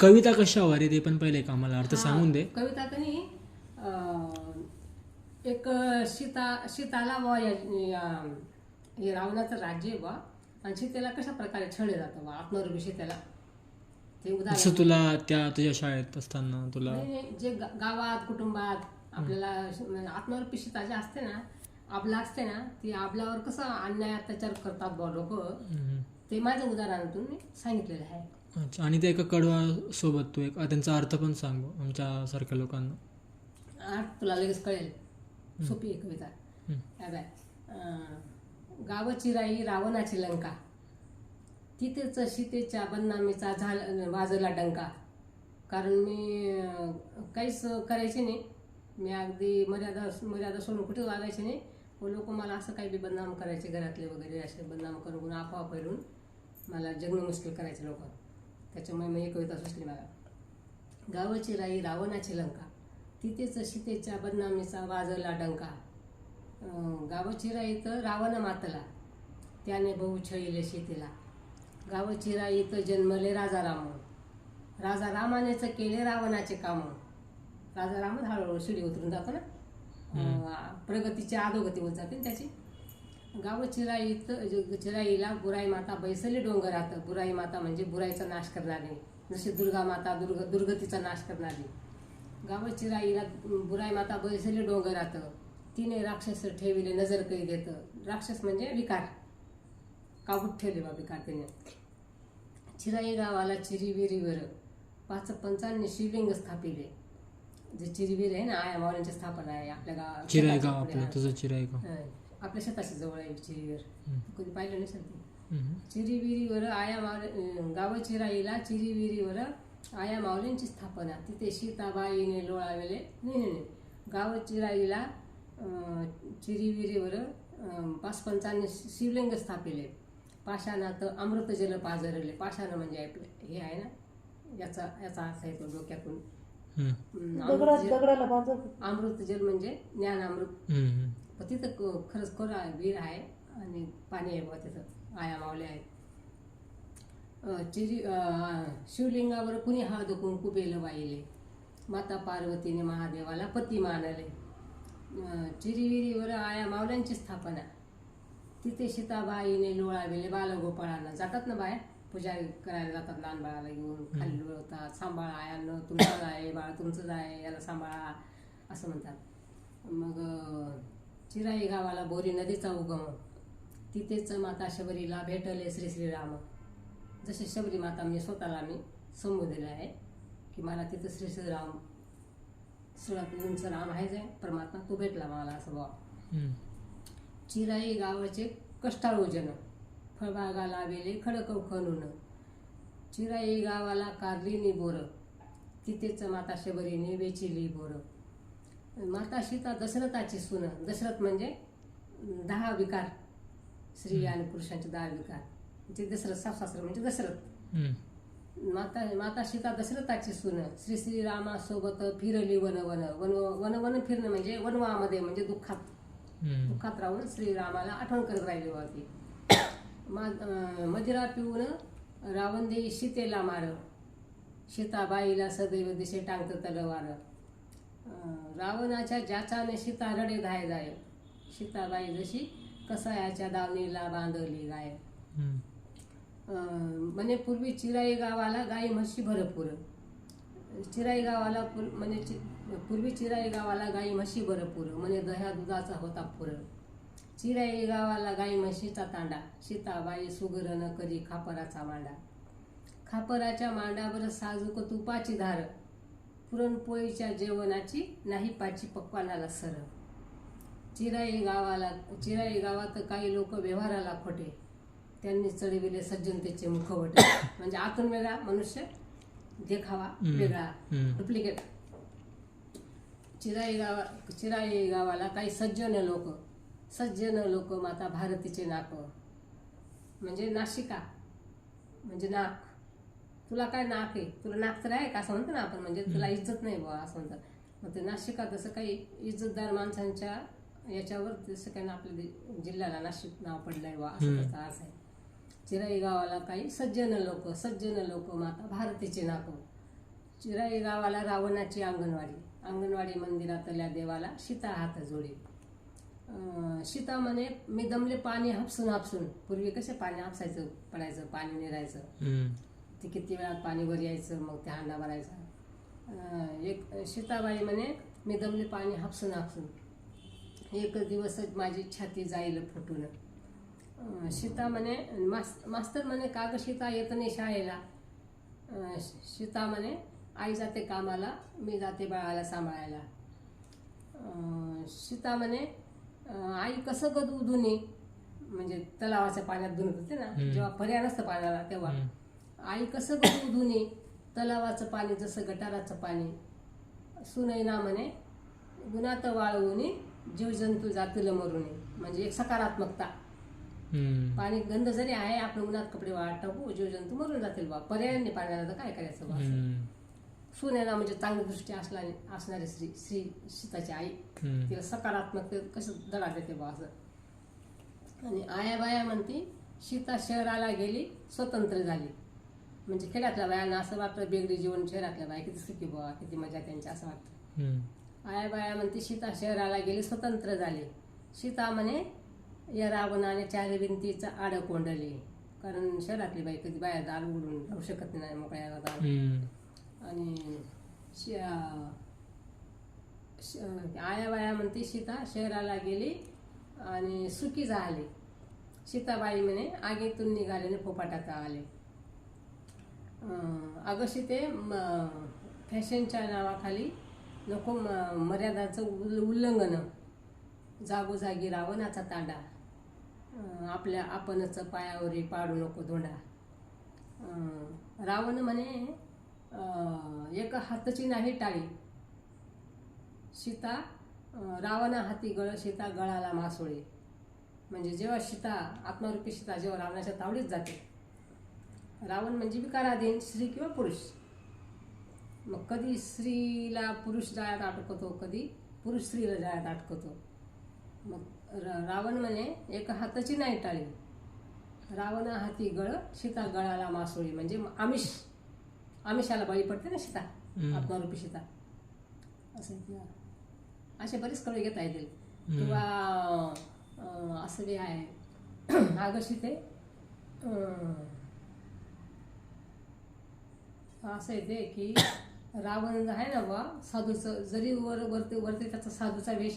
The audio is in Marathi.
कविता कशा वारे ते पण पहिले का मला अर्थ सांगून दे. कविता अं, एक सीता सीताला या- हे रावणाचं राज्य आहे बुवा आणि सीतेला कशा प्रकारे छळले जातं बुवा आत्मरूपी सीतेला ते उदाहरण तुला त्या तुझ्या शाळेत असताना तुला नाही, जे गा- गावात कुटुंबात आपल्याला आत्मरूपी सीता जे असते ना आपलं असते ना ती आपल्यावर कसं अन्याय अत्याचार करतात बुवा लोक हम्म. ते माझ्या उदाहरणातून मी सांगितलेलं आहे. अच्छा आणि ते एका कडवा सोबत तू एक त्यांचा अर्थ पण सांग आमच्या सारख्या लोकांना. आठ तुला लगेच कळेल. सोपी आहे कविता. काय बाय? अं, गावची राई रावणाची लंका. तिथेच सीतेच्या बदनामीचा झाल वाजला डंका. कारण मी अं, काहीच करायचे नाही. मी अगदी मर्यादा मर्यादा सोडून कुठे वागायचे नाही. व लोक मला असं काही बी बदनाम करायचे घरातले वगैरे असे बदनाम करून फैलून मला जगणं मुश्किल करायचे लोक. त्याच्यामुळे मी ही कविता सुचली मला गावाची राई रावणाची लंका तिथेच सीतेच्या बदनामीचा वाजला डंका गावाची राई तर रावण मातला त्याने बहु छळीले सीतेला गावाची राई तर जन्मले राजा राम राजा रामानेच केले रावणाचे काम. राजा राम हळूहळू शिडी उतरून जातो ना. प्रगतीची अधोगती होत जाते ना त्याची. गाव चिराईत चिराईला बुराई माता बैसली डोंगरात. बुराई माता म्हणजे बुराईचा नाश करणारी. जशी दुर्गा माता दुर्ग दुर्गतीचा नाश करणारी. गाव चिराईला बुराई माता बैसली डोंगरात. तिने राक्षस ठेविले नजर करी देत. राक्षस म्हणजे विकार. काबूत ठेवले बा विकार तिने. चिराई गावाला चिरीविरीवर पाच पंचांनी शिवलिंग स्थापिले. जे चिरीविर आहे ना आया मावळ्यांची स्थापना आहे आपल्या गावात चिराई गाव आपलं. तुझं चिराई गाव. आपल्या शेताच्या जवळ आहे चिरीवर. कधी पाहिलं नसेल ते. हम्म. चिरीविरीवर आया मावले गाव चिराईला चिरीविरीवर आया माऊलींची स्थापना. तिथे सीताबाईने लोळावेले. नाही नाही नाही. गाव चिराईला अं, चिरीविरीवर अं, पाच पंचांनी शिवलिंग स्थापिले. पाषाणात अमृत जल पाझरले पाषाण म्हणजे आपलं हे आहे ना? याचा याचा अर्थ आहे तो डोक्यातून. अमृत जल- म्हणजे ज्ञान अमृत. पण तिथं क- खरंच खरं आहे विहीर आहे आणि पाणी आहे बुवा तिथं. आया मावले आहेत. चिरी शिवलिंगावर कुणी हळद कुंकू बेल वाहिले. माता पार्वतीने महादेवाला पती मानले. चिरीविरीवर आया मावल्यांची स्थापना. तिथे सीताबाईने लोळावेले बालगोपाळांना. जातात ना बाया? पूजा करायला जातात लहान बाळाला घेऊन. खाली लोळतात. सांभाळा आयानं तुमचं आहे बाळ तुमचंच आहे याला सांभाळा असं म्हणतात. मग चिराई गावाला बोरी नदीचा उगम. तिथेच माता शबरीला भेटले श्री श्रीराम जसे शबरी माता मी स्वतःला मी संबोधले आहे की मला तिथं श्री श्रीराम उंच राम आहे जे. परमात्मा तो भेटला मला असं बा हम्म. चिराई गावाचे कष्टाळू जन. फळबागाला वेले खडकव खणून. चिराई गावाला कारली बोर. तिथेच माता शबरीने वेचिली बोर. माता सीता दशरथाची सून. दशरथ म्हणजे दहा विकार. स्त्री आणि पुरुषांचे दहा विकार. म्हणजे दशरथ सासरा म्हणजे दशरथ. माता माता सीता दशरथाची सून. श्री श्रीरामासोबत फिरली वन वन. वन वन वन फिरणं म्हणजे वनवामध्ये म्हणजे दुःखात. दुःखात राहून श्रीरामाला आठवण करत राहिली होती. मदिरा पिऊन रावण सीतेला मार. सीताबाईला सदैव दिशे टांगत तलवार. रावणाच्या ज्याचाने सीता रडे धाय जाय सीताबाई जशी कसायाच्या दावणीला बांधली गाय. हम्म. अं, म्हणे पूर्वी चिराई गावाला गाई म्हशी भरपूर. चिराई गावाला पूर- म्हणे चि- पूर्वी चिराई गावाला गाई म्हशी भरपूर म्हणे दह्या दुधाचा होता पुर. चिराई गावाला गाई म्हशीचा तांडा सीताबाई सुगरण करी खापराचा मांडा. खापराच्या मांडावर साजूक तुपाची धार पुरणपोळीच्या जेवणाची नाही पाची पक्वानाला सर चिराई गावाला चिराई गावात काही लोक व्यवहाराला खोटे. त्यांनी चढविले सज्जनतेचे मुखवटे. म्हणजे आतून वेगळा मनुष्य देखावा. वेगळा. डुप्लिकेट चिराई गावा चिराई गावाला काही सज्जन लोक. सज्जन लोक माता भारतीचे नाक. म्हणजे नाशिका. म्हणजे नाक. तुला काय नाक आहे? तुला नाक तर आहे का? असं म्हणतो ना आपण म्हणजे तुला इज्जत नाही बुवा असं म्हणतात मग ते नाशिका तसं काही इज्जतदार माणसांच्या याच्यावर तसं काही ना आपल्या जिल्ह्याला नाशिक नाव पडलंय बुवा असं हम्म. त्याचा अर्थ आहे. चिराई गावाला काही सज्जन लोक सज्जन लोक माता भारतीचे नाको. चिराई गावाला रावणाची अंगणवाडी. अंगणवाडी मंदिरातल्या देवाला सीता हात जोडी. सीता म्हणे मी दमले पाणी हापसून हापसून. पूर्वी कसे पाणी हापसायचं पडायचं पाणी निरायचं. ते किती वेळात पाणी वर यायचं मग ते हांडा भरायचा. एक सीताबाई म्हणे मी दमले पाणी हापसून हापसून. एक दिवसच माझी छाती जाईल फुटून. सीता म्हणे मास मास्तर म्हणे का ग सीता येत नाही शाळेला? सीता म्हणे आई जाते कामाला मी जाते बाळाला सांभाळायला. सीता म्हणे आई कसं ग दूध धुणे म्हणजे तलावाच्या पाण्यात धुणत होते ना. जेव्हा पर्याय नसतं पाण्याला तेव्हा. आई कसं गहू धुणे तलावाचं पाणी जसं गटाराचं पाणी सुनई ना म्हणे गुणात वाळवून जीवजंतू जातील मरुणे म्हणजे एक सकारात्मकता हम्म. पाणी गंध जरी आहे आपण उन्हात कपडे वाळत टाकू जीवजंतू मरून जातील बा पर्याय नाही पाण्याला तर काय करायचं बा. हम्म. सुनेला म्हणजे चांगली दृष्टी असणारी असणारी श्री श्री सीताची आई. तिला सकारात्मक कसं दडा देते बा असं आणि आया बाया म्हणते सीता शहराला गेली स्वतंत्र झाली म्हणजे खेड्यातल्या बायांना असं वाटतं बेगडी जीवन शहरातल्या बाया किती सुखी बुवा किती मजा त्यांची असं वाटतं. आया बाया म्हणते सीता शहराला गेली स्वतंत्र झाली. सीता म्हणे या रावणाने चार भिंतीचा आड कोंडली. कारण शहरातली बाई कधी बाहेर दार उघडून राहू शकत नाही मोकळ्या दार. आणि आया बाया म्हणते सीता शहराला गेली आणि सुखी झाली. सीताबाई म्हणे आगीतून निघाले आणि फोपाटात आले. अगशी ते म- फॅशनच्या नावाखाली नको म- मर्यादाचं उल उल्लंघन. जागोजागी रावणाचा तांडा. आपल्या आपणच पायावरी पाडू नको धोंडा. रावण म्हणे एक हाताची नाही टाळी. सीता रावणा हाती गळ सीता गळाला मासोळी. म्हणजे जेव्हा सीता आत्मारूपी सीता जेव्हा रावणाच्या तावडीत जाते रावण म्हणजे विकाराधीन स्त्री किंवा पुरुष. मग कधी स्त्रीला पुरुष जाळ्यात अटकवतो कधी पुरुष स्त्रीला जाळ्यात अटकवतो मग रावण म्हणे एका हाताची नाही टाळी. रावणा हाती गळ सीता गळाला मासोळी. म्हणजे आमिष. आमिषाला बळी पडते ना सीता. आत्मारूपी सीता. असं ते. असे बरेच कळे घेता येतील. किंवा असं बी आहे. सीते अं, असं येते की रावण आहे ना बा साधूचं जरी वर वरती वरती त्याचा साधूचा वेश